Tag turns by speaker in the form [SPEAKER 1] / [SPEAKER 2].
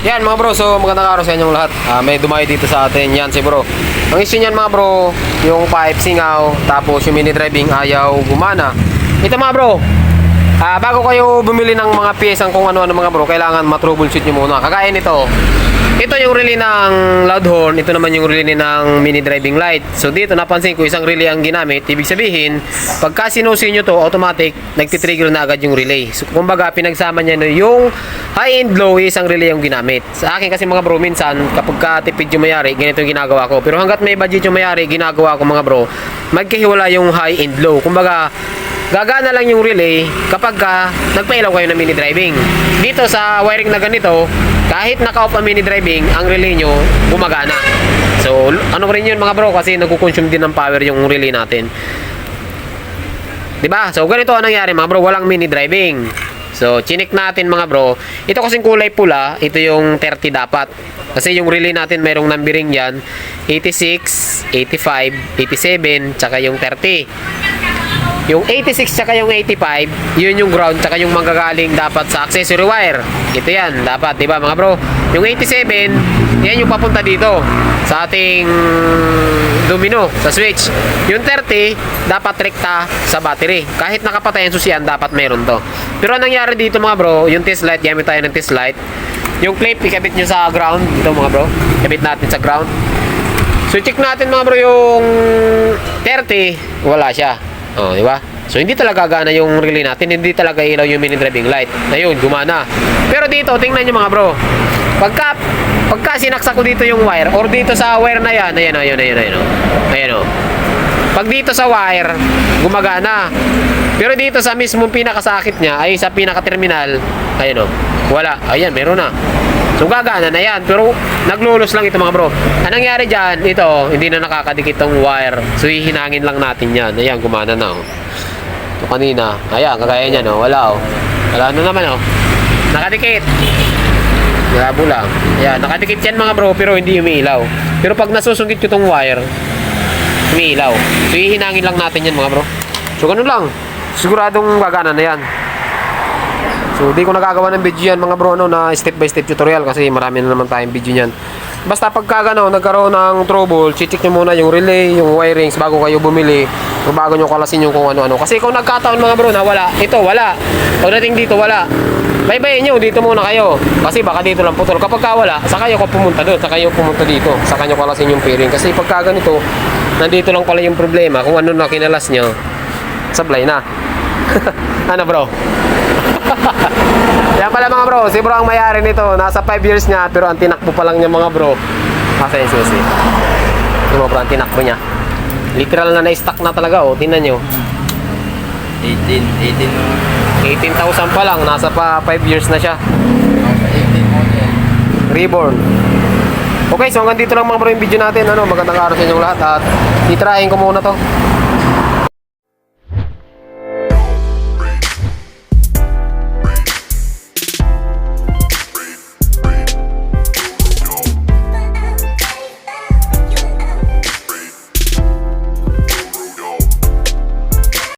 [SPEAKER 1] Yan mga bro, so magandang araw sa inyong lahat. Ah, may dumayo dito sa atin. Yan si bro. Ang issue niyan mga bro, yung pipe singaw, tapos yung mini driving ayaw gumana. Ito mga bro, ah, bago kayo bumili ng mga piyesang kung ano-ano mga bro, kailangan matroubleshoot nyo muna. Kagaya nito, ito yung relay ng loud horn, ito naman yung relay ng mini driving light. So dito napansin ko isang relay ang ginamit, ibig sabihin, pagka sinusin nyo to, automatic, nagtitrigger na agad yung relay. So kumbaga, pinagsama niya yung high and low, isang relay yung ginamit. Sa akin kasi mga bro, minsan, kapag ka tipid yung mayari, ganito yung ginagawa ko. Pero hanggat may budget yung mayari, ginagawa ko mga bro, magkahiwala yung high and low. Kumbaga, gagana lang yung relay kapag ka nagpailaw kayo ng mini driving. Dito sa wiring na ganito, kahit naka-off ang mini driving, ang relay nyo gumagana. So, ano rin yun mga bro kasi nagkukonsume din ng power yung relay natin. 'Di ba? So, ganito ang nangyari mga bro, walang mini driving. So, chinik natin mga bro. Ito kasing kulay pula, ito yung 30 dapat. Kasi yung relay natin mayroong numbering yan, 86, 85, 87, tsaka yung 30. Yung 86 tsaka yung 85, yun yung ground tsaka yung manggagaling dapat sa accessory wire. Ito yan, dapat, di ba mga bro? Yung 87, yan yung papunta dito sa ating domino, sa switch. Yung 30, dapat rekta sa battery. Kahit nakapatay ang susian, dapat meron to. Pero ang nangyari dito mga bro, yung test light, gamit tayo ng test light. Yung clip, ikabit nyo sa ground. Ito mga bro, ikabit natin sa ground. So check natin mga bro yung 30, wala siya. Oh, di ba? So hindi talaga gana yung relay natin, hindi talaga ilaw yung mini driving light. Ayun, gumana. Pero dito, tingnan niyo mga bro. Pagka pagka sinaksak ko dito yung wire or dito sa wire na yan, ayan, ayan, ayan, ayan. oh. Ayan oh. Pag dito sa wire, gumagana. Pero dito sa mismong pinakasakit niya, ay sa pinaka-terminal, ayan oh. Wala. Ayan, meron na. So gagana na yan. Pero naglulos lang ito mga bro. Anong nangyari dyan, ito, hindi na nakakadikit tong wire. So hihinangin lang natin yan. Ayan, gumana na oh. Ito kanina. Ayan, kagaya niya no. Wala oh. Wala na naman oh. Nakadikit. Labo lang. Ayan, nakadikit yan mga bro, pero hindi umiilaw. Pero pag nasusungkit ko tong wire, umiilaw. So hihinangin lang natin yan mga bro. So ganun lang. Siguradong gagana na yan. So, di ko nagagawa ng video yan mga bro no, na step by step tutorial kasi marami na naman tayong video niyan. Basta pagka gano, nagkaroon ng trouble, check nyo muna yung relay, yung wirings bago kayo bumili o bago nyo kalasin yung kung ano-ano. Kasi kung nagkataon mga bro na wala, ito wala. Pagdating dito wala. Bye-bye nyo, dito muna kayo. Kasi baka dito lang putol. Kapag ka wala, saka kayo kung pumunta doon, saka kayo pumunta dito. Saka nyo kalasin yung pairing. Kasi pagka ganito, nandito lang pala yung problema. Kung ano na kinalas nyo, sablay na. ano bro? Yan pala mga bro, si bro ang mayari nito. Nasa 5 years niya, pero ang tinakbo pa lang niya mga bro. Yung susi. Yung mga bro, ang tinakbo niya. Literal na na-stack na talaga, oh. Tingnan nyo.
[SPEAKER 2] 18, 18,
[SPEAKER 1] 18,000 pa lang, nasa pa 5 years na siya.
[SPEAKER 2] 18 mo yan.
[SPEAKER 1] Reborn. Okay, so hanggang dito lang mga bro yung video natin. Ano, magandang araw sa inyong lahat. At titrahin ko muna to.